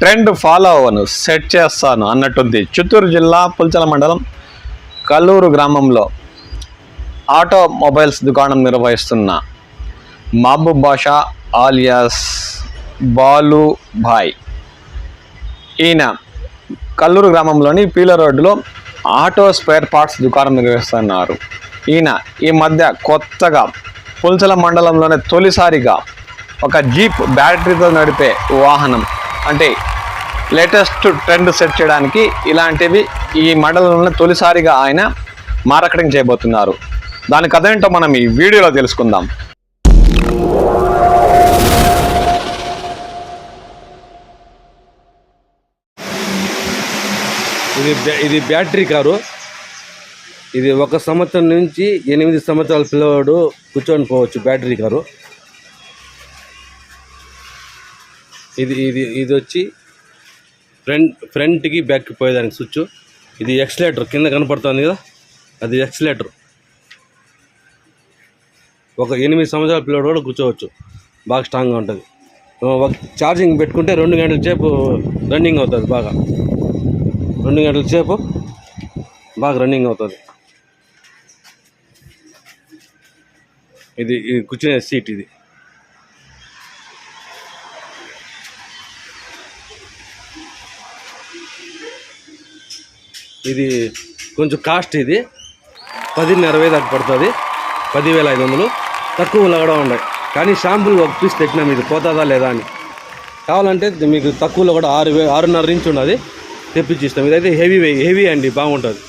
Trend follow అవ్వను set చేస్తాను అన్నట్టుంది. చిత్తూరు జిల్లా పుల్చల మండలం కల్లూరు గ్రామంలో ఆటోమొబైల్స్ దుకాణం నిర్వహిస్తున్న మహబూబ్ బాషా ఆలియాస్ బాలు భాయ్. ఈయన కల్లూరు గ్రామంలోని పీల రోడ్డులో ఆటో స్పేర్ పార్ట్స్ దుకాణం నిర్వహిస్తున్నారు. ఈయన ఈ మధ్య కొత్తగా పుల్చల మండలంలోనే తొలిసారిగా ఒక జీప్ బ్యాటరీతో నడిపే వాహనం అంటే లేటెస్ట్ ట్రెండ్ సెట్ చేయడానికి ఇలాంటివి ఈ మండలంలో తొలిసారిగా ఆయన మార్కెటింగ్ చేయబోతున్నారు. దాని కథ ఏంటో మనం ఈ వీడియోలో తెలుసుకుందాం. ఇది ఇది బ్యాటరీ కారు. ఇది ఒక సంవత్సరం నుంచి ఎనిమిది సంవత్సరాల పిల్లవాడు కూర్చొని పోవచ్చు బ్యాటరీ కారు. ఇది ఇది ఇది వచ్చి ఫ్రంట్ ఫ్రంట్కి బ్యాక్కి పోయేదానికి స్విచ్. ఇది ఎక్స్లేటర్ కింద కనపడుతుంది కదా? అది ఎక్స్లేటర్. ఒక ఎనిమిది సంవత్సరాల పిల్లడు కూడా కూర్చోవచ్చు. బాగా స్ట్రాంగ్గా ఉంటుంది. ఒక ఛార్జింగ్ పెట్టుకుంటే రెండు గంటల సేపు రన్నింగ్ అవుతుంది బాగా. రెండు గంటల సేపు బాగా రన్నింగ్ అవుతుంది. ఇది ఇది కూర్చునే సీట్ ఇది. ఇది కొంచెం కాస్ట్ ఇది. పదిన్నర వేలు దాకా పడుతుంది. పదివేల ఐదు వందలు. తక్కువలో కూడా ఉన్నాయి కానీ షాంపుల్ ఒక పీస్ పెట్టినాం ఇది. పోతుందా లేదా అని. కావాలంటే మీకు తక్కువలో కూడా ఆరు ఆరున్నర నుంచి ఉన్నది తెప్పించి ఇస్తాం. ఇదైతే హెవీ హెవీ అండి. బాగుంటుంది.